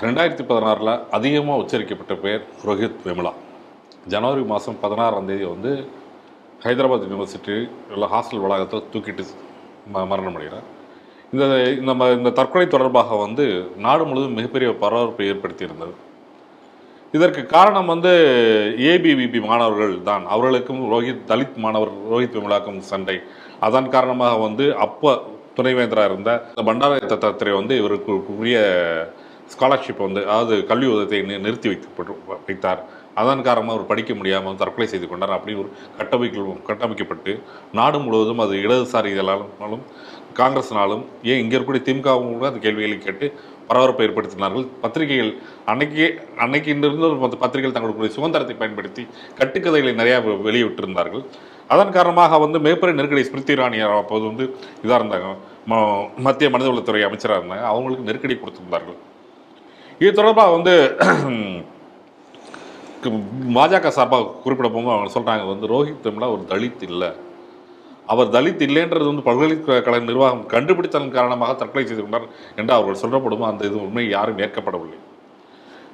ரெண்டாயிரத்தி பதினாறில் அதிகமாக உச்சரிக்கப்பட்ட பேர் ரோஹித் வெமுலா. ஜனவரி மாதம் பதினாறாம் தேதி வந்து ஹைதராபாத் யூனிவர்சிட்டி உள்ள ஹாஸ்டல் வளாகத்தில் தூக்கிட்டு ம மரணம் அடைகிறார். இந்த இந்த ம- இந்த தற்கொலை தொடர்பாக வந்து நாடு முழுவதும் மிகப்பெரிய பரபரப்பை ஏற்படுத்தியிருந்தது. இதற்கு காரணம் வந்து ஏபிவிபி மாணவர்கள் தான். அவர்களுக்கும் ரோஹித் தலித் மாணவர் ரோஹித் விமலாக்கும் சண்டை. அதன் காரணமாக வந்து அப்போ துணைவேந்தராக இருந்த இந்த பண்டார தத்தாத்திரை வந்து இவருக்கு உரிய ஸ்காலர்ஷிப் வந்து அதாவது கல்வி உதவத்தை நிறுத்தி வைக்கப்பட்டு வைத்தார். அதன் காரணமாக அவர் படிக்க முடியாமல் தற்கொலை செய்து கொண்டார் அப்படி ஒரு கட்டமைக்க கட்டமைக்கப்பட்டு நாடு முழுவதும் அது இடதுசாரி இதழாலும் காங்கிரஸ்னாலும் ஏன் இங்கே இருக்கக்கூடிய திமுகவும் கூட அந்த கேள்விகளை கேட்டு பரபரப்பை ஏற்படுத்தினார்கள். பத்திரிகைகள் அன்னைக்கு அன்னைக்கு இருந்த ஒரு பத்திரிகைகள் தங்களுடைய சுதந்திரத்தை பயன்படுத்தி கட்டுக்கதைகளை நிறையா வெளியிட்டிருந்தார்கள். அதன் காரணமாக வந்து மிகப்பெரிய நெருக்கடி ஸ்மிருதி இராணி அப்போது வந்து இதாக இருந்தாங்க. ம- மத்திய மனிதவளத்துறை அமைச்சராக இருந்தாங்க. அவங்களுக்கு நெருக்கடி கொடுத்திருந்தார்கள். இது தொடர்பாக வந்து பாஜக சார்பாக குறிப்பிட போகும்போது அவங்க சொல்கிறாங்க வந்து ரோஹித் தமிழா ஒரு தலித் இல்லை. அவர் தலித் இல்லைன்றது வந்து பல்கலைக்கழக நிர்வாகம் கண்டுபிடித்ததன் காரணமாக தற்கொலை செய்து கொண்டார் என்று அவர்கள் சொல்லப்படுமோ அந்த இது உண்மை யாரும் ஏற்கப்படவில்லை.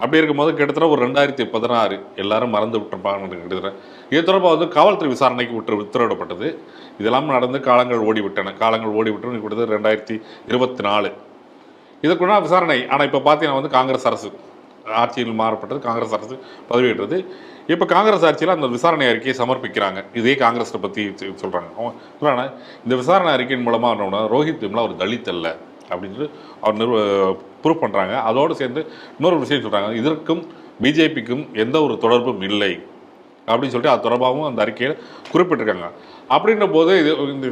அப்படி இருக்கும்போது கிட்டத்தட்ட ஒரு ரெண்டாயிரத்தி பதினாறு எல்லாரும் மறந்து விட்டுருப்பாங்கன்னு கிட்டத்தட்ட இது தொடர்பாக வந்து காவல்துறை விசாரணைக்கு விட்டு உத்தரவிடப்பட்டது. இதெல்லாம் நடந்து காலங்கள் ஓடிவிட்டன. காலங்கள் ஓடிவிட்டன கிட்டத்தட்ட ரெண்டாயிரத்தி இருபத்தி நாலு. இதுக்குன்னா விசாரணை. ஆனால் இப்போ பார்த்தீங்கன்னா வந்து காங்கிரஸ் அரசு ஆட்சியில் மாறப்பட்டது காங்கிரஸ் அரசு பதவியேற்றது. இப்போ காங்கிரஸ் ஆட்சியில் அந்த விசாரணை அறிக்கையை சமர்ப்பிக்கிறாங்க. இதே காங்கிரஸை பற்றி சொல்கிறாங்க அவன் இந்த விசாரணை அறிக்கையின் மூலமாக என்னோட ரோஹித் விம்லா ஒரு தலித் அல்ல அப்படின்னு அவர் நிறுவ ப்ரூவ் பண்ணுறாங்க அதோடு சேர்ந்து இன்னொரு விஷயம் சொல்கிறாங்க இதற்கும் பிஜேபிக்கும் எந்த ஒரு தொடர்பும் இல்லை அப்படின்னு சொல்லிட்டு அது தொடர்பாகவும் அந்த அறிக்கையில் குறிப்பிட்டிருக்காங்க. அப்படின்ற போது இது இந்த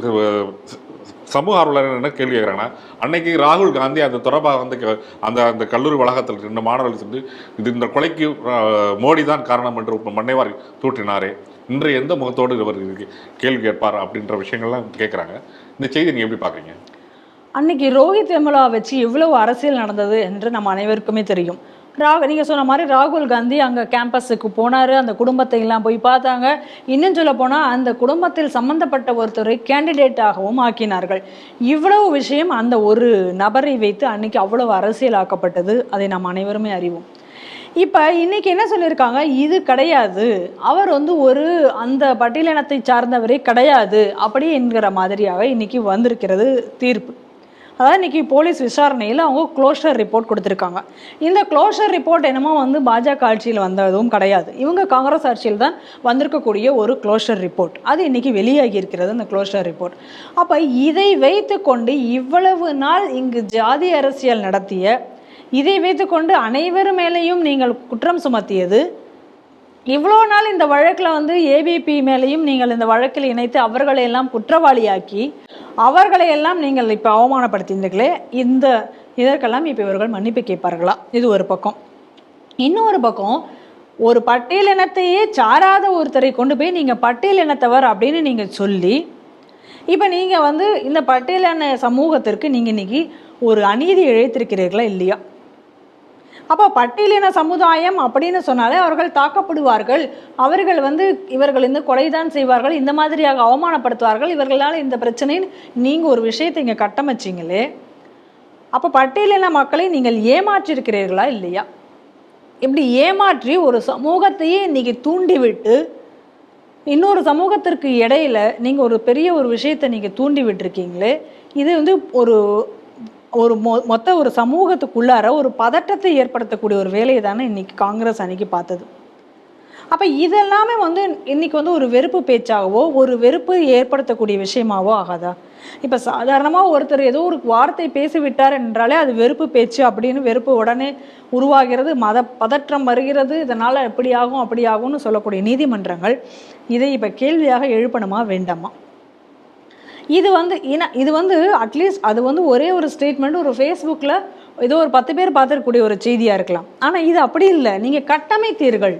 சமூக ஆர்வலர் என்ன கேள்வி கேட்குறாங்கன்னா அன்னைக்கு ராகுல் காந்தி அந்த தொடர்பாக வந்து க- அந்த அந்த கல்லூரி வளாகத்தில் ரெண்டு மாணவர்கள் சென்று இது இந்த கொலைக்கு மோடி தான் காரணம் என்று மன்னைவார் தூற்றினாரே. இன்று எந்த முகத்தோடு இவர் இதுக்கு கேள்வி கேட்பார் அப்படின்ற விஷயங்கள்லாம் கேட்குறாங்க. இந்த செய்தி நீங்கள் எப்படி பார்க்குறீங்க அன்னைக்கு ரோஹித் வெமுலா வச்சு எவ்வளவு அரசியல் நடந்தது என்று நம்ம அனைவருக்குமே தெரியும். ராக நீங்கள் சொன்ன மாதிரி ராகுல் காந்தி அங்கே கேம்பஸுக்கு போனார் அந்த குடும்பத்தை எல்லாம் போய் பார்த்தாங்க. இன்னும் சொல்ல போனால் அந்த குடும்பத்தில் சம்பந்தப்பட்ட ஒருத்தரை கேண்டிடேட்டாகவும் ஆக்கினார்கள். இவ்வளவு விஷயம் அந்த ஒரு நபரை வைத்து அன்னைக்கு அவ்வளவு அரசியலாக்கப்பட்டது. அதை நாம் அனைவருமே அறிவோம். இப்போ இன்னைக்கு என்ன சொல்லியிருக்காங்க? இது கிடையாது. அவர் வந்து ஒரு அந்த பட்டியலினத்தை சார்ந்தவரே கிடையாது. அப்படி என்கிற மாதிரியாக இன்னைக்கு வந்திருக்கிறது தீர்ப்பு. அதாவது இன்னைக்கு போலீஸ் விசாரணையில் அவங்க க்ளோஷர் ரிப்போர்ட் கொடுத்துருக்காங்க. இந்த க்ளோஷர் ரிப்போர்ட் என்னமோ வந்து பாஜக ஆட்சியில் வந்ததும் கிடையாது. இவங்க காங்கிரஸ் ஆட்சியில் தான் வந்திருக்கக்கூடிய ஒரு க்ளோஷர் ரிப்போர்ட் அது இன்னைக்கு வெளியாகி இருக்கிறது அந்த க்ளோஷர் ரிப்போர்ட் அப்போ இதை வைத்துக்கொண்டு இவ்வளவு நாள் இங்கு ஜாதி அரசியல் நடத்திய இதை வைத்துக்கொண்டு அனைவர் மேலேயும் நீங்கள் குற்றம் சுமத்தியது இவ்வளோ நாள் இந்த வழக்கில் வந்து ஏபிபி மேலேயும் நீங்கள் இந்த வழக்கில் இணைத்து அவர்களை எல்லாம் குற்றவாளியாக்கி அவர்களையெல்லாம் நீங்கள் இப்போ அவமானப்படுத்தினீர்களே இந்த இதற்கெல்லாம் இப்போ இவர்கள் மன்னிப்பு கேட்பார்களா? இது ஒரு பக்கம். இன்னொரு பக்கம் ஒரு பட்டியலினத்தையே சாராத ஒருத்தரை கொண்டு போய் நீங்கள் பட்டியலினத்தவர் அப்படின்னு நீங்கள் சொல்லி இப்போ நீங்கள் வந்து இந்த பட்டியலின சமூகத்திற்கு நீங்கள் இன்றைக்கி ஒரு அநீதி இழைத்திருக்கிறீர்களா இல்லையா? அப்போ பட்டியலின சமுதாயம் அப்படின்னு சொன்னாலே அவர்கள் தாக்கப்படுவார்கள். அவர்கள் வந்து இவர்கள் இந்த கொலைதான் செய்வார்கள். இந்த மாதிரியாக அவமானப்படுத்துவார்கள். இவர்களால் இந்த பிரச்சனைன்னு நீங்கள் ஒரு விஷயத்தை இங்கே கட்டமைச்சிங்களே. அப்போ பட்டியலின மக்களை நீங்கள் ஏமாற்றிருக்கிறீர்களா இல்லையா? இப்படி ஏமாற்றி ஒரு சமூகத்தையே இன்னைக்கு தூண்டிவிட்டு இன்னொரு சமூகத்திற்கு இடையில நீங்கள் ஒரு பெரிய ஒரு விஷயத்தை நீங்கள் தூண்டி விட்டுருக்கீங்களே இது வந்து ஒரு ஒரு மொ மொத்த ஒரு சமூகத்துக்குள்ளார ஒரு பதட்டத்தை ஏற்படுத்தக்கூடிய ஒரு வேலையை தானே இன்னைக்கு காங்கிரஸ் அன்னைக்கு பார்த்தது. அப்போ இதெல்லாமே வந்து இன்னைக்கு வந்து ஒரு வெறுப்பு பேச்சாகவோ ஒரு வெறுப்பு ஏற்படுத்தக்கூடிய விஷயமாவோ ஆகாதா? இப்போ சாதாரணமாக ஒருத்தர் ஏதோ ஒரு வார்த்தை பேசிவிட்டார் என்றாலே அது வெறுப்பு பேச்சு அப்படின்னு வெறுப்பு உடனே உருவாகிறது மத பதற்றம் வருகிறது இதனால் எப்படி ஆகும் அப்படி ஆகும்னு சொல்லக்கூடிய நீதிமன்றங்கள் இதை இப்போ கேள்வியாக எழுப்பணுமா வேண்டாமா? இது வந்து ஏன்னா இது வந்து அட்லீஸ்ட் அது வந்து ஒரே ஒரு ஸ்டேட்மெண்ட் ஒரு ஃபேஸ்புக்கில் ஏதோ ஒரு பத்து பேர் பார்த்துருக்கக்கூடிய ஒரு செய்தியாக இருக்கலாம். ஆனால் இது அப்படி இல்லை. நீங்கள் கட்டமைத்தீர்கள்.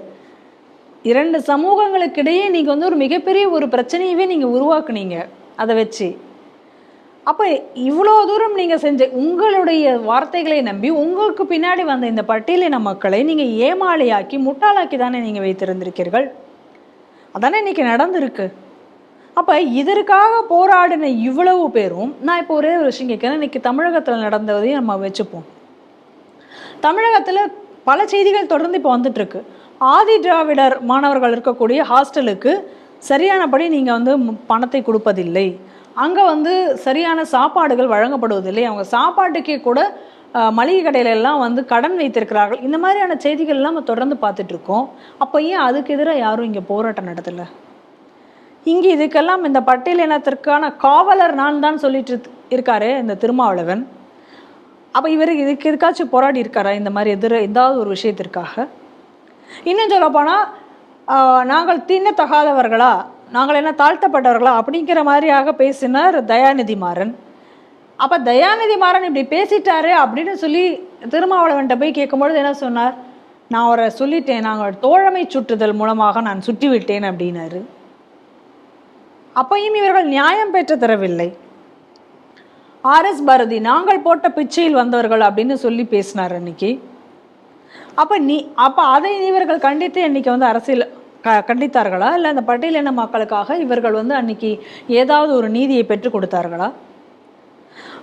இரண்டு சமூகங்களுக்கிடையே நீங்கள் வந்து ஒரு மிகப்பெரிய ஒரு பிரச்சனையவே நீங்கள் உருவாக்குனீங்க அதை வச்சு. அப்போ இவ்வளோ தூரம் நீங்கள் செஞ்ச உங்களுடைய வார்த்தைகளை நம்பி உங்களுக்கு பின்னாடி வந்த இந்த பட்டியலின மக்களை நீங்கள் ஏமாளியாக்கி முட்டாளாக்கி தானே நீங்கள் வைத்திருந்திருக்கீர்கள் அதானே இன்னைக்கு நடந்திருக்கு? அப்போ இதற்காக போராடின இவ்வளவு பேரும் நான் இப்போ ஒரே ஒரு விஷயம் கேட்குறேன். இன்னைக்கு தமிழகத்தில் நடந்ததையும் நம்ம வச்சுப்போம். தமிழகத்தில் பல செய்திகள் தொடர்ந்து இப்போ வந்துட்டுருக்கு. ஆதி திராவிடர் மாணவர்கள் இருக்கக்கூடிய ஹாஸ்டலுக்கு சரியானபடி நீங்கள் வந்து பணத்தை கொடுப்பதில்லை. அங்கே வந்து சரியான சாப்பாடுகள் வழங்கப்படுவதில்லை. அவங்க சாப்பாட்டுக்கே கூட மளிகை கடையில எல்லாம் வந்து கடன் வைத்திருக்கிறார்கள். இந்த மாதிரியான செய்திகள்லாம் நம்ம தொடர்ந்து பார்த்துட்டு இருக்கோம். அப்போ ஏன் அதுக்கு எதிராக யாரும் இங்கே போராட்டம் நடத்தலை? இங்கே இதுக்கெல்லாம் இந்த பட்டியலினத்திற்கான காவலர் நான் தான் சொல்லிட்டு இருக்காரு இந்த திருமாவளவன். அப்போ இவர் இதுக்கு எதுக்காச்சும் போராடி இருக்காரா? இந்த மாதிரி எதிர ஏதாவது ஒரு விஷயத்திற்காக. இன்னும் சொல்லப்போனால் நாங்கள் தீண்டத்தகாதவர்களா நாங்கள் என்ன தாழ்த்தப்பட்டவர்களா? அப்படிங்கிற மாதிரியாக பேசினார் தயாநிதி மாறன் அப்போ தயாநிதி மாறன் இப்படி பேசிட்டாரு அப்படின்னு சொல்லி திருமாவளவன்கிட்ட போய் கேட்கும்பொழுது என்ன சொன்னார்? நான் அவரை சொல்லிட்டேன் நாங்கள் தோழமை சுற்றுதல் மூலமாக நான் சுற்றி விட்டேன் அப்படின்னாரு. அப்பையும் இவர்கள் நியாயம் பெற்று தரவில்லை. ஆர்எஸ் பாரதி நாங்கள் போட்ட பிச்சையில் வந்தவர்கள் அப்படின்னு சொல்லி பேசினார் அன்னைக்கு. அப்போ நீ அப்போ அதை இவர்கள் கண்டித்து இன்னைக்கு வந்து அரசியல் க கண்டித்தார்களா? இல்லை அந்த பட்டியலின மக்களுக்காக இவர்கள் வந்து அன்னைக்கு ஏதாவது ஒரு நீதியை பெற்றுக் கொடுத்தார்களா?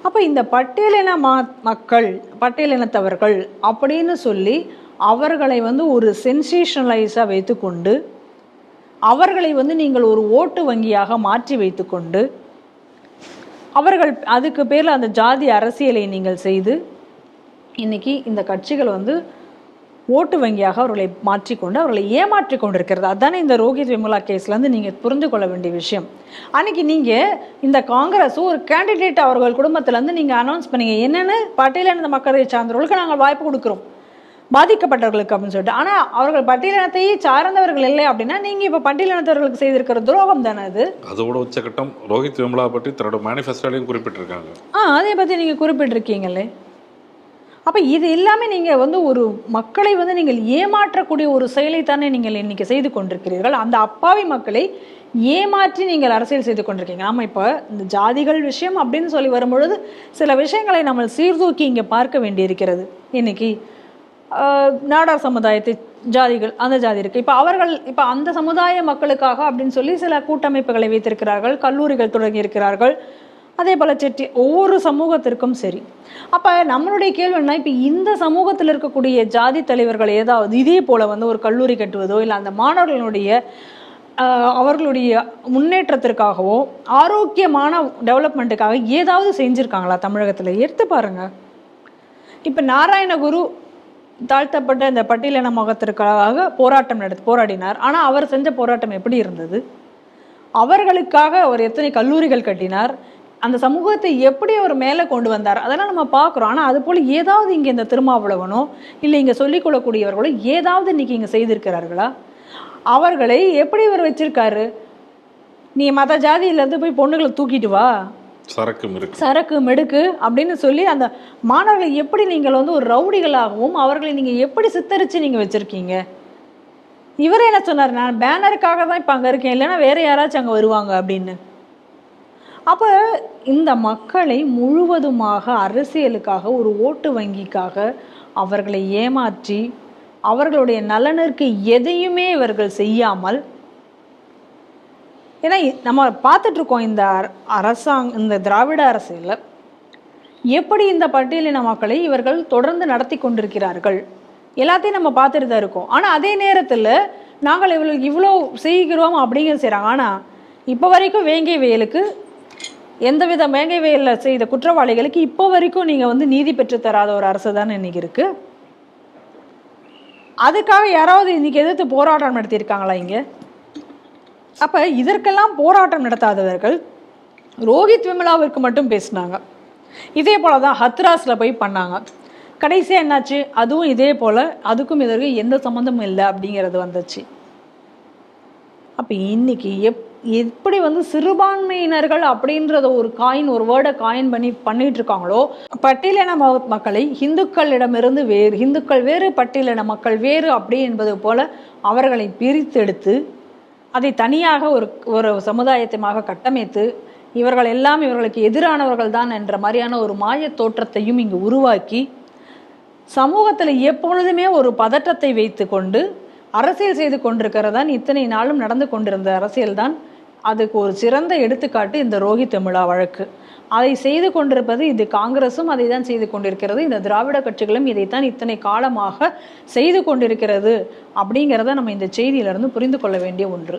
அப்போ இந்த பட்டியலின மா மக்கள் பட்டியலினத்தவர்கள் அப்படின்னு சொல்லி அவர்களை வந்து ஒரு சென்சேஷனலைஸாக வைத்துக்கொண்டு அவர்களை வந்து நீங்கள் ஒரு ஓட்டு வங்கியாக மாற்றி வைத்துக்கொண்டு அவர்கள் அதுக்கு பேரில் அந்த ஜாதி அரசியலை நீங்கள் செய்து இன்னைக்கு இந்த கட்சிகள் வந்து ஓட்டு வங்கியாக அவர்களை மாற்றிக்கொண்டு அவர்களை ஏமாற்றி கொண்டிருக்கிறது. அதுதானே இந்த ரோஹித் விமலா கேஸ்லேருந்து நீங்கள் புரிந்து கொள்ள வேண்டிய விஷயம். அன்னைக்கு நீங்கள் இந்த காங்கிரஸும் ஒரு கேண்டிடேட் அவர்கள் குடும்பத்திலேருந்து நீங்கள் அனௌன்ஸ் பண்ணீங்க. என்னென்னு பட்டியலின மக்களை சார்ந்தவர்களுக்கு நாங்கள் வாய்ப்பு கொடுக்குறோம். பாதிக்கப்பட்டவர்களுக்கு அப்படின்னு சொல்லிட்டு. ஆனால் அவர்கள் பட்டியலினத்தையே சார்ந்தவர்கள் இல்லை அப்படின்னா நீங்கள் இப்போ பட்டியலினத்தவர்களுக்கு செய்திருக்கிற துரோகம் தானே அது? அதோட உச்சகட்டம் ரோஹித் விமலா பற்றி தன்னோட மேனிஃபெஸ்டோலையும் குறிப்பிட்டிருக்காங்க. ஆ அதை பற்றி நீங்கள் குறிப்பிட்டிருக்கீங்களே. அப்போ இது எல்லாமே நீங்கள் வந்து ஒரு மக்களை வந்து நீங்கள் ஏமாற்றக்கூடிய ஒரு செயலை தானே நீங்கள் இன்னைக்கு செய்து கொண்டிருக்கிறீர்கள். அந்த அப்பாவி மக்களை ஏமாற்றி நீங்கள் அரசியல் செய்து கொண்டிருக்கீங்க. ஆமாம் இப்போ இந்த ஜாதிகள் விஷயம் அப்படின்னு சொல்லி வரும்பொழுது சில விஷயங்களை நம்ம சீர்தூக்கி இங்கே பார்க்க வேண்டியிருக்கிறது. இன்னைக்கு நாடார் சமுதாயத்தை ஜாதிகள் அந்த ஜாதி இருக்குது இப்போ அவர்கள் இப்போ அந்த சமுதாய மக்களுக்காக அப்படின்னு சொல்லி சில கூட்டமைப்புகளை வைத்திருக்கிறார்கள் கல்லூரிகள் தொடங்கி இருக்கிறார்கள் அதே போல் செட்டி ஒவ்வொரு சமூகத்திற்கும் சரி. அப்போ நம்மளுடைய கேள்வி என்ன இப்போ இந்த சமூகத்தில் இருக்கக்கூடிய ஜாதி தலைவர்கள் ஏதாவது இதே போல் வந்து ஒரு கல்லூரி கட்டுவதோ இல்லை அந்த மாணவர்களுடைய அவர்களுடைய முன்னேற்றத்திற்காகவோ ஆரோக்கியமான டெவலப்மெண்ட்டுக்காக ஏதாவது செஞ்சுருக்காங்களா தமிழகத்தில்? எடுத்து பாருங்க. இப்போ நாராயணகுரு தாழ்த்தப்பட்ட இந்த பட்டியலின முகத்திற்காக போராட்டம் நடத்தி போராடினார். ஆனால் அவர் செஞ்ச போராட்டம் எப்படி இருந்தது? அவர்களுக்காக அவர் எத்தனை கல்லூரிகள் கட்டினார்? அந்த சமூகத்தை எப்படி அவர் மேலே கொண்டு வந்தார்? அதெல்லாம் நம்ம பார்க்குறோம். ஆனால் அது போல் ஏதாவது இங்கே இந்த திருமாவளவனோ இல்லை இங்கே சொல்லிக்கொள்ளக்கூடியவர்களோ ஏதாவது இன்றைக்கி இங்கே செய்திருக்கிறார்களா? அவர்களை எப்படி இவர் வச்சிருக்காரு? நீ மத ஜாதியிலேருந்து போய் பொண்ணுகளை தூக்கிட்டு வா. சரக்கும் இருக்கு. சரக்கு மெடுக்கு அப்படின்னு சொல்லி அந்த மாணவர்களை எப்படி நீங்கள் வந்து ஒரு ரவுடிகளாகவும் அவர்களை நீங்கள் எப்படி சித்தரித்து நீங்கள் வச்சுருக்கீங்க? இவர் என்ன சொன்னார்? நான் பேனருக்காக தான் இப்போ அங்கே இருக்கேன். இல்லைன்னா வேற யாராச்சும் அங்கே வருவாங்க அப்படின்னு. அப்போ இந்த மக்களை முழுவதுமாக அரசியலுக்காக ஒரு ஓட்டு வங்கிக்காக அவர்களை ஏமாற்றி அவர்களுடைய நலனிற்கு எதையுமே இவர்கள் செய்யாமல் ஏன்னா நம்ம பார்த்துட்ருக்கோம் இந்த அர- அரசாங்க இந்த திராவிட அரசியலில் எப்படி இந்த பட்டியலின மக்களை இவர்கள் தொடர்ந்து நடத்தி கொண்டிருக்கிறார்கள் எல்லாத்தையும் நம்ம பார்த்துட்டு தான் இருக்கோம். ஆனால் அதே நேரத்தில் நாங்கள் இவ்வளோ இவ்வளோ செய்கிறோம் அப்படிங்கிறது செய்கிறாங்க ஆனால் இப்போ வரைக்கும் வேங்கை வயலுக்கு எந்தவித வேங்கை வயலில் செய்த குற்றவாளிகளுக்கு இப்போ வரைக்கும் நீங்கள் வந்து நீதி பெற்று தராத ஒரு அரசு தானே இன்னைக்கு இருக்குது அதுக்காக யாராவது இன்றைக்கி எதிர்த்து போராட்டம் நடத்தியிருக்காங்களா இங்கே? அப்போ இதற்கெல்லாம் போராட்டம் நடத்தாதவர்கள் ரோஹித் விமலாவிற்கு மட்டும் பேசினாங்க. இதே போல தான் ஹத்ராஸில் போய் பண்ணாங்க. கடைசியாக என்னாச்சு? அதுவும் இதே போல் அதுக்கும் இதற்கு எந்த சம்மந்தமும் இல்லை அப்படிங்கிறது வந்துச்சு. அப்போ இன்னைக்கு எப் எப்படி வந்து சிறுபான்மையினர்கள் அப்படின்றத ஒரு காயின் ஒரு வேர்டை காயின் பண்ணி பண்ணிட்டு இருக்காங்களோ பட்டியலின ம- மக்களை இந்துக்களிடமிருந்து வேறு இந்துக்கள் வேறு பட்டியலின மக்கள் வேறு அப்படி என்பது போல அவர்களை பிரித்தெடுத்து அதை தனியாக ஒரு ஒரு சமுதாயத்தமாக கட்டமைத்து இவர்கள் எல்லாம் இவர்களுக்கு எதிரானவர்கள் தான் என்ற மாதிரியான ஒரு மாயத் தோற்றத்தையும் இங்கு உருவாக்கி சமூகத்தில் எப்பொழுதுமே ஒரு பதற்றத்தை வைத்து கொண்டு அரசியல் செய்து கொண்டிருக்கிறதான் இத்தனை நாளும் நடந்து கொண்டிருந்த அரசியல் தான் அதுக்கு ஒரு சிறந்த எடுத்துக்காட்டு இந்த ரோஹித் தமிழா வழக்கு. அதை செய்து கொண்டிருப்பது இது காங்கிரசும் அதை தான் செய்து கொண்டிருக்கிறது. இந்த திராவிட கட்சிகளும் இதைத்தான் இத்தனை காலமாக செய்து கொண்டிருக்கிறது அப்படிங்கிறத நம்ம இந்த செய்தியிலிருந்து புரிந்து கொள்ள வேண்டிய ஒன்று.